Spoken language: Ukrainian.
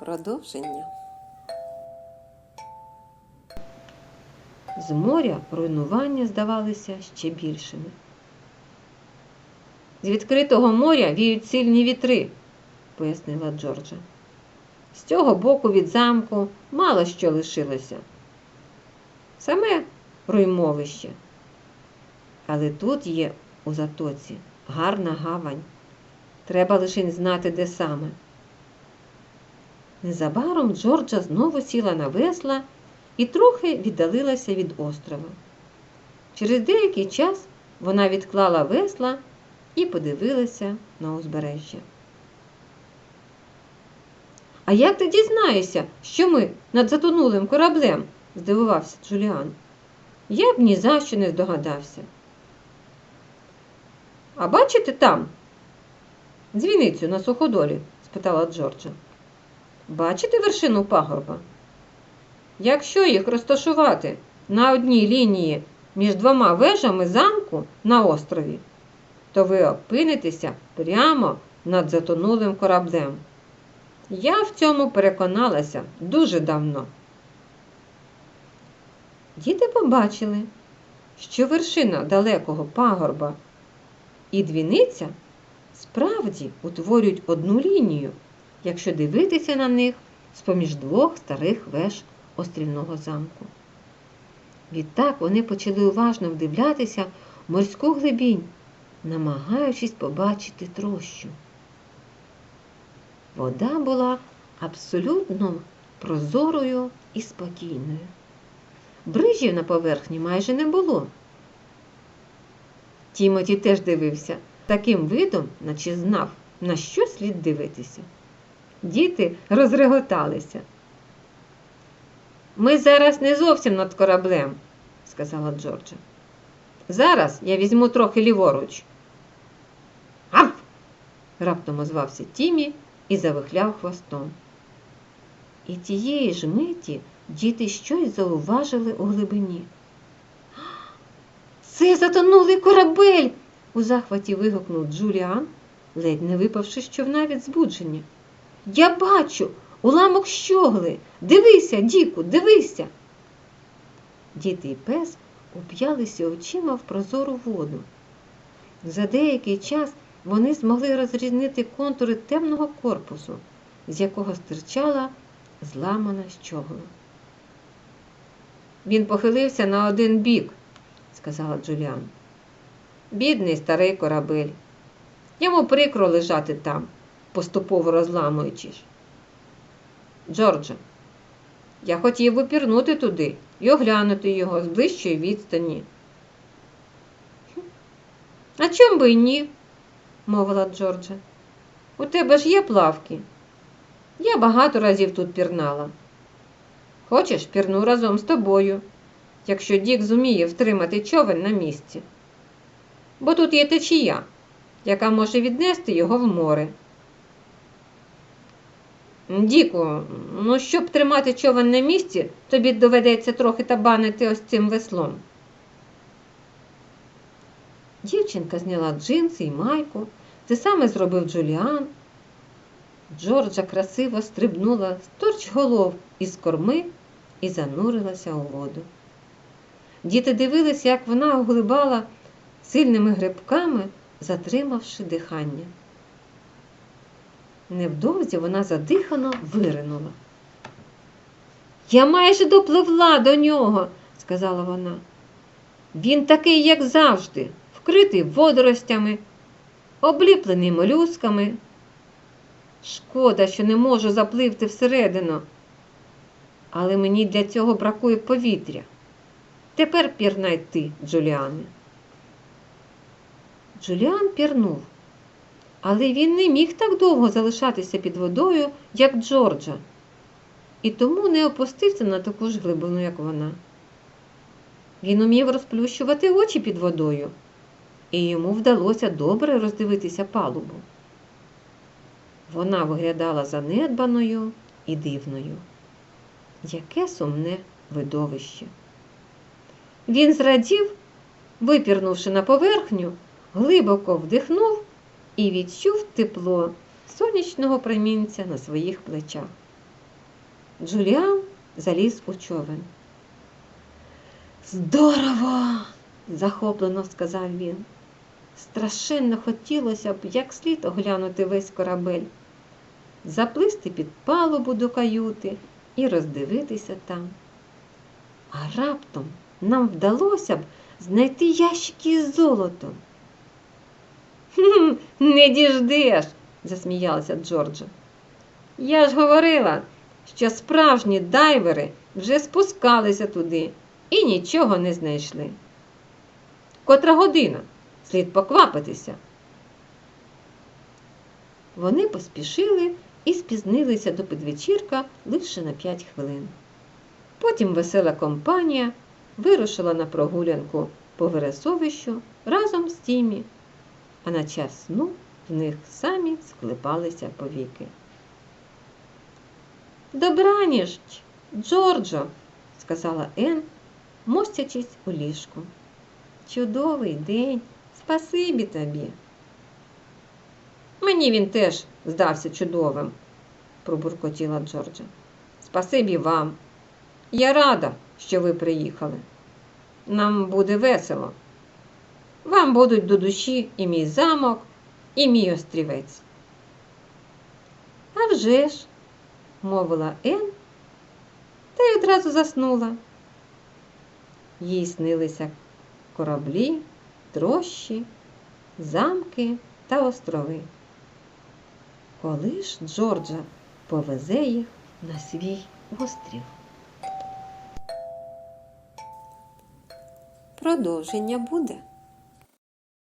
Продовження. З моря руйнування здавалися ще більшими. З відкритого моря віють сильні вітри, пояснила Джорджа. З цього боку від замку мало що лишилося. Саме руймовище. Але тут є у затоці гарна гавань. Треба лише знати, де саме. Незабаром Джорджа знову сіла на весла і трохи віддалилася від острова. Через деякий час вона відклала весла і подивилася на узбережжя. А як ти дізнаєшся, що ми над затонулим кораблем? здивувався Джуліан. Я б ні за що не здогадався. А бачите там? Дзвіницю на суходолі? спитала Джорджа. Бачите вершину пагорба? Якщо їх розташувати на одній лінії між двома вежами замку на острові, то ви опинитеся прямо над затонулим кораблем. Я в цьому переконалася дуже давно. Діти побачили, що вершина далекого пагорба і двіниця справді утворюють одну лінію, якщо дивитися на них з-поміж двох старих веж острівного замку. Відтак вони почали уважно вдивлятися морську глибінь, намагаючись побачити трощу. Вода була абсолютно прозорою і спокійною. Брижів на поверхні майже не було. Тімоті теж дивився таким видом, наче знав, на що слід дивитися. Діти розреготалися. Ми зараз не зовсім над кораблем, сказала Джорджа. Зараз я візьму трохи ліворуч. Гав! раптом озвався Тімі і завихляв хвостом. І тієї ж миті діти щось зауважили у глибині. Це затонулий корабель. у захваті вигукнув Джуліан, ледь не випавши з човна від збудження. Я бачу, уламок щогли. Дивися, Діку, дивися. Діти і пес уп'ялися очима в прозору воду. За деякий час вони змогли розрізнити контури темного корпусу, з якого стирчала зламана щогла. Він похилився на один бік, сказала Джуліан. Бідний старий корабель. Йому прикро лежати там, поступово розламуючись. Джордже, я хотів би пірнути туди і оглянути його з ближчої відстані. А чом би й ні? мовила Джорджа. У тебе ж є плавки. Я багато разів тут пірнала. Хочеш, пірну разом з тобою, якщо Дік зуміє втримати човен на місці. Бо тут є течія, яка може віднести його в море. Діку, ну щоб тримати човен на місці, тобі доведеться трохи табанити ось цим веслом. Дівчинка зняла джинси і майку. Те саме зробив Джуліан. Джорджа красиво стрибнула з торч голов із корми і занурилася у воду. Діти дивилися, як вона оглибала сильними грибками, затримавши дихання. Невдовзі вона задихано виринула. Я майже допливла до нього, сказала вона. Він такий, як завжди, вкритий водоростями, обліплений молюсками. Шкода, що не можу запливти всередину, але мені для цього бракує повітря. Тепер пірнай ти, Джуліане. Джуліан пірнув, але він не міг так довго залишатися під водою, як Джорджа, і тому не опустився на таку ж глибину, як вона. Він умів розплющувати очі під водою, і йому вдалося добре роздивитися палубу. Вона виглядала занедбаною і дивною. Яке сумне видовище. Він зрадів, випірнувши на поверхню, глибоко вдихнув і відчув тепло сонячного промінця на своїх плечах. Джуліан заліз у човен. Здорово! захоплено сказав він. Страшенно хотілося б як слід оглянути весь корабель, заплисти під палубу до каюти і роздивитися там. А раптом нам вдалося б знайти ящики з золотом. «Хм, Не діждеш, засміялася Джорджа. Я ж говорила, що справжні дайвери вже спускалися туди і нічого не знайшли. Котра година, слід поквапитися. Вони поспішили і спізнилися до підвечірка лише на п'ять хвилин. Потім весела компанія вирушила на прогулянку по вересовищу разом з Тімі, а на час сну в них самі склепалися повіки. Добраніч, Джорджо, сказала Ен, мостячись у ліжку. Чудовий день, спасибі тобі. Мені він теж здався чудовим, пробуркотіла Джорджа. Спасибі вам. Я рада, що ви приїхали. Нам буде весело. Вам будуть до душі і мій замок, і мій острівець. «А вже ж», – мовила Ен, та й одразу заснула. Їй снилися кораблі, трощі, замки та острови. Коли ж Джорджа повезе їх на свій острів? Продовження буде.